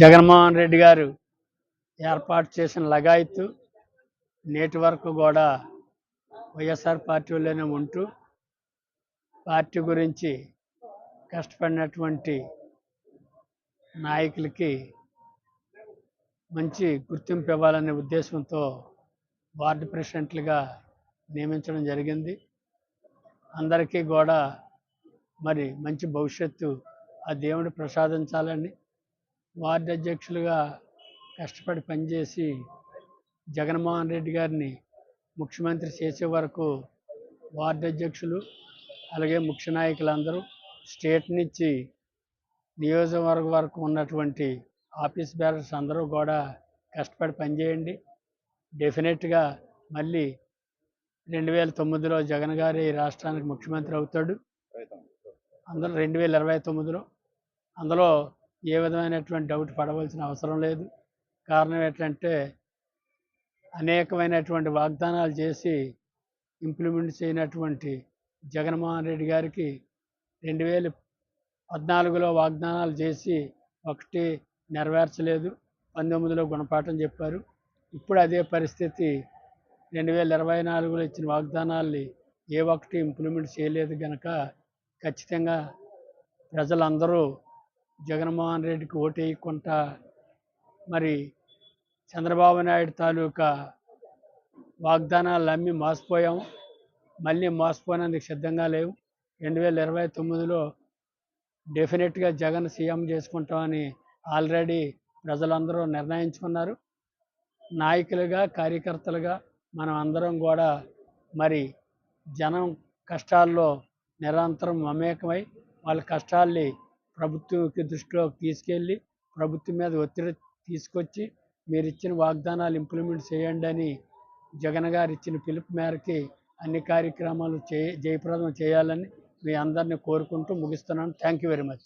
జగన్మోహన్ రెడ్డి గారు ఏర్పాటు చేసిన లగాయత్తు నేటి వరకు కూడా వైఎస్ఆర్ పార్టీలోనే ఉంటూ పార్టీ గురించి కష్టపడినటువంటి నాయకులకి మంచి గుర్తింపు ఇవ్వాలనే ఉద్దేశంతో వార్డు ప్రెసిడెంట్లుగా నియమించడం జరిగింది. అందరికీ కూడా మరి మంచి భవిష్యత్తు ఆ దేవుడు ప్రసాదించాలని వార్డు అధ్యక్షులుగా కష్టపడి పనిచేసి జగన్మోహన్ రెడ్డి గారిని ముఖ్యమంత్రి చేసే వరకు వార్డు అధ్యక్షులు అలాగే ముఖ్య నాయకులందరూ స్టేట్ నుంచి నియోజకవర్గం వరకు ఉన్నటువంటి ఆఫీస్ బేరర్స్ అందరూ కూడా కష్టపడి పనిచేయండి. డెఫినెట్గా మళ్ళీ రెండు వేల తొమ్మిదిలో జగన్ గారి రాష్ట్రానికి ముఖ్యమంత్రి అవుతాడు. అందులో రెండు వేల ఇరవై తొమ్మిదిలో అందులో ఏ విధమైనటువంటి డౌట్ పడవలసిన అవసరం లేదు. కారణం ఏంటంటే అనేకమైనటువంటి వాగ్దానాలు చేసి ఇంప్లిమెంట్ చేయనటువంటి జగన్మోహన్ రెడ్డి గారికి రెండు వేల పద్నాలుగులో వాగ్దానాలు చేసి ఒకటి నెరవేర్చలేదు. పంతొమ్మిదిలో గుణపాఠం చెప్పారు. ఇప్పుడు అదే పరిస్థితి రెండు వేల ఇరవై నాలుగులో ఇచ్చిన వాగ్దానాల్ని ఏ ఒక్కటి ఇంప్లిమెంట్ చేయలేదు కనుక ఖచ్చితంగా ప్రజలందరూ జగన్మోహన్ రెడ్డికి ఓటేయకుండా మరి చంద్రబాబు నాయుడు తాలూకా వాగ్దానాలు నమ్మి మోసపోయాం. మళ్ళీ మోసపోయినందుకు సిద్ధంగా లేవు. రెండు వేల ఇరవై తొమ్మిదిలో డెఫినెట్గా జగన్ సీఎం చేసుకుంటామని ఆల్రెడీ ప్రజలందరూ నిర్ణయించుకున్నారు. నాయకులుగా కార్యకర్తలుగా మనం అందరం కూడా మరి జనం కష్టాల్లో నిరంతరం మమేకమై వాళ్ళ కష్టాల్ని ప్రభుత్వంకి దృష్టిలో తీసుకెళ్ళి ప్రభుత్వం మీద ఒత్తిడి తీసుకొచ్చి మీరు ఇచ్చిన వాగ్దానాలు ఇంప్లిమెంట్ చేయండి అని జగన్ గారు ఇచ్చిన పిలుపు మేరకి అన్ని కార్యక్రమాలు చే జయప్రదం చేయాలని మీ అందరిని కోరుకుంటూ ముగిస్తున్నాను. Thank you very much